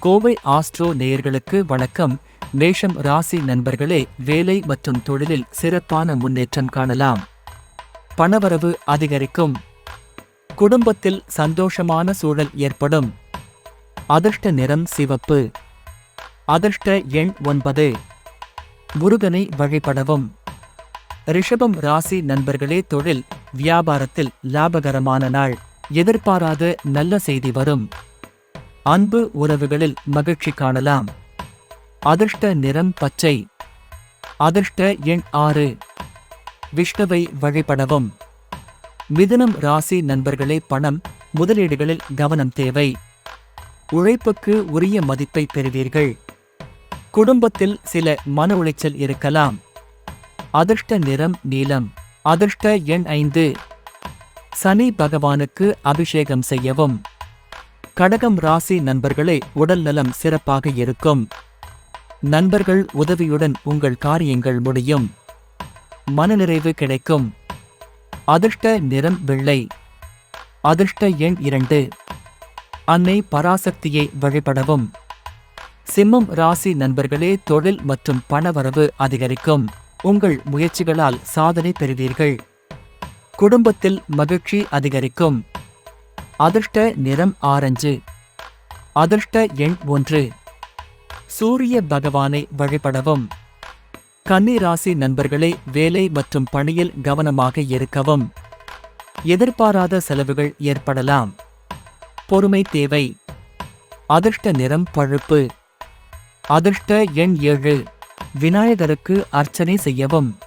Kovai astro நேயர்களுக்கு வணக்கம். மேஷம் ராசி நண்பர்களே வேலை மற்றும் தொழிலில் சிறப்பான முன்னேற்றம் காணலாம். பணவரவு அதிகரிக்கும். குடும்பத்தில் சந்தோஷமான சூழல் ஏற்படும். அதிர்ஷ்ட நிறம் சிவப்பு. அதிர்ஷ்ட எண் ஒன்பது. முருகனை வழிபடவும். ரிஷபம் ராசி நண்பர்களே தொழில் வியாபாரத்தில் லாபகரமான நாள். எதிர்பாராத நல்ல செய்தி வரும். அன்பு உறவுகளில் மகிழ்ச்சி காணலாம். அதிர்ஷ்ட நிறம் பச்சை. அதிர்ஷ்ட எண் ஆறு. விஷ்ணுவை வழிபடவும். மிதுனம் ராசி நண்பர்களே பணம் முதலீடுகளில் கவனம் தேவை. உழைப்புக்கு உரிய மதிப்பை பெறுவீர்கள். குடும்பத்தில் சில மன உளைச்சல் இருக்கலாம். அதிர்ஷ்ட நிறம் நீலம். அதிர்ஷ்ட எண் ஐந்து. சனி பகவானுக்கு அபிஷேகம் செய்யவும். கடகம் ராசி நண்பர்களே உடல் நலம் சிறப்பாக இருக்கும். நண்பர்கள் உதவியுடன் உங்கள் காரியங்கள் முடியும். மனநிறைவு கிடைக்கும். அதிர்ஷ்ட நிறம் வெள்ளை. அதிர்ஷ்ட எண் இரண்டு. அன்னை பராசக்தியை வழிபடவும். சிம்மம் ராசி நண்பர்களே தொழில் மற்றும் பணவரவு அதிகரிக்கும். உங்கள் முயற்சிகளால் சாதனை பெறுவீர்கள். குடும்பத்தில் மகிழ்ச்சி அதிகரிக்கும். அதிர்ஷ்ட நிறம் ஆரஞ்சு. அதிர்ஷ்ட எண் ஒன்று. சூரிய பகவானை வழிபடவும். கன்னி ராசி நண்பர்களே வேலை மற்றும் பணியில் கவனமாக இருக்கவும். எதிர்பாராத செலவுகள் ஏற்படலாம். பொறுமை தேவை. அதிர்ஷ்ட நிறம் பழுப்பு. அதிர்ஷ்ட எண் ஏழு. விநாயகருக்கு அர்ச்சனை செய்யவும்.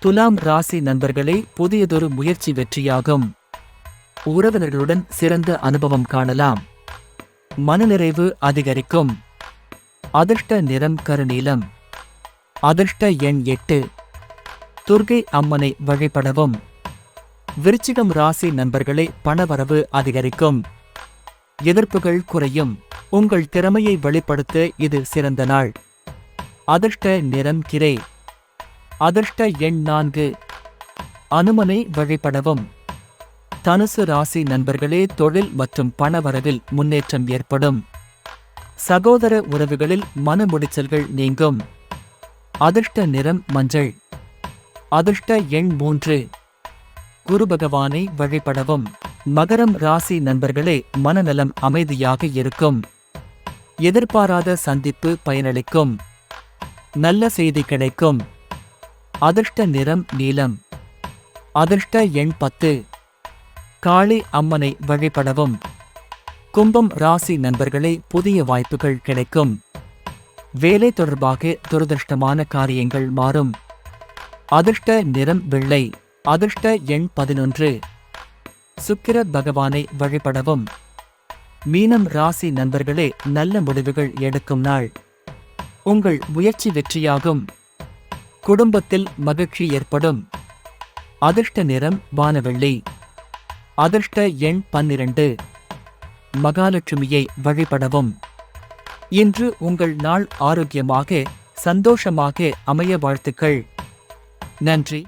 துலாம் ராசி நண்பர்களே புதியதொரு முயற்சி வெற்றியாகும். உறவினர்களுடன் சிறந்த அனுபவம் காணலாம். மனநிறைவு அதிகரிக்கும். அதிர்ஷ்ட நிறம் கருநீலம். அதிர்ஷ்ட எண் எட்டு. துர்கை அம்மனை வழிபடவும். விருச்சிகம் ராசி நண்பர்களை பணவரவு அதிகரிக்கும். எதிர்ப்புகள் குறையும். உங்கள் திறமையை வெளிப்படுத்த இது சிறந்த நாள். அதிர்ஷ்ட நிறம் கிரே. அதிர்ஷ்ட எண் நான்கு. அனுமனை வழிபடவும். தனுசு ராசி நண்பர்களே தொழில் மற்றும் பணவரவில் முன்னேற்றம் ஏற்படும். சகோதர உறவுகளில் மன முடிச்சல்கள் நீங்கும். அதிர்ஷ்ட நிறம் மஞ்சள். அதிர்ஷ்ட எண் மூன்று. குரு பகவானை வழிபடவும். மகரம் ராசி நண்பர்களே மனநலம் அமைதியாக இருக்கும். எதிர்பாராத சந்திப்பு பயனளிக்கும். நல்ல செய்தி கிடைக்கும். அதிர்ஷ்ட நிறம் நீலம். அதிர்ஷ்ட எண் பத்து. காளி அம்மனை வழிபடவும். கும்பம் ராசி நண்பர்களே புதிய வாய்ப்புகள் கிடைக்கும். வேலை தொடர்பாக துரதிருஷ்டமான காரியங்கள் மாறும். அதிர்ஷ்ட நிறம் வெள்ளை அதிர்ஷ்ட எண் பதினொன்று. சுக்கிர பகவானை வழிபடவும். மீனம் ராசி நண்பர்களே நல்ல முடிவுகள் எடுக்கும் நாள். உங்கள் முயற்சி வெற்றியாகும். குடும்பத்தில் மகிழ்ச்சி ஏற்படும். அதிர்ஷ்ட நிறம் வானவெள்ளி. அதிர்ஷ்ட எண் பன்னிரண்டு. மகாலட்சுமியை வழிபடவும். இன்று உங்கள் நாள் ஆரோக்கியமாக சந்தோஷமாக அமைய வாழ்த்துக்கள். நன்றி.